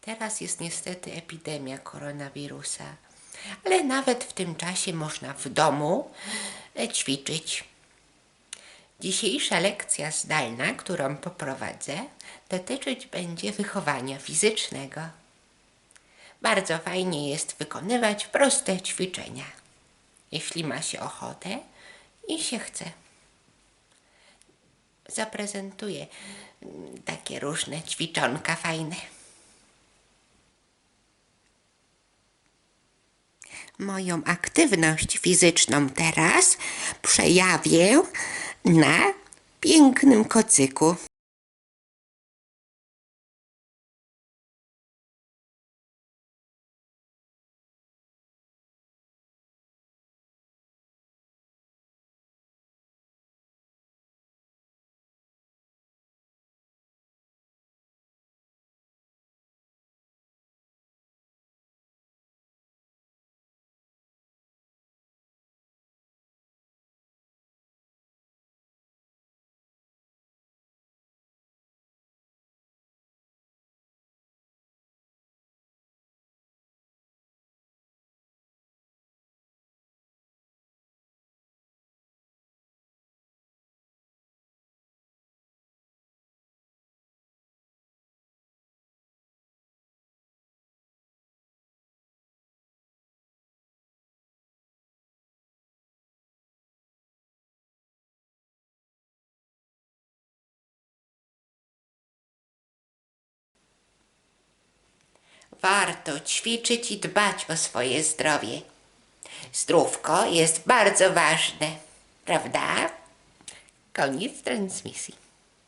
Teraz jest niestety epidemia koronawirusa, ale nawet w tym czasie można w domu e, ćwiczyć. Dzisiejsza lekcja zdalna, którą poprowadzę, dotyczyć będzie wychowania fizycznego. Bardzo fajnie jest wykonywać proste ćwiczenia, jeśli ma się ochotę i się chce. Zaprezentuję mm, takie różne ćwiczonka fajne. Moją aktywność fizyczną teraz przejawię na pięknym kocyku. Warto ćwiczyć i dbać o swoje zdrowie. Zdrówko jest bardzo ważne, prawda? Koniec transmisji.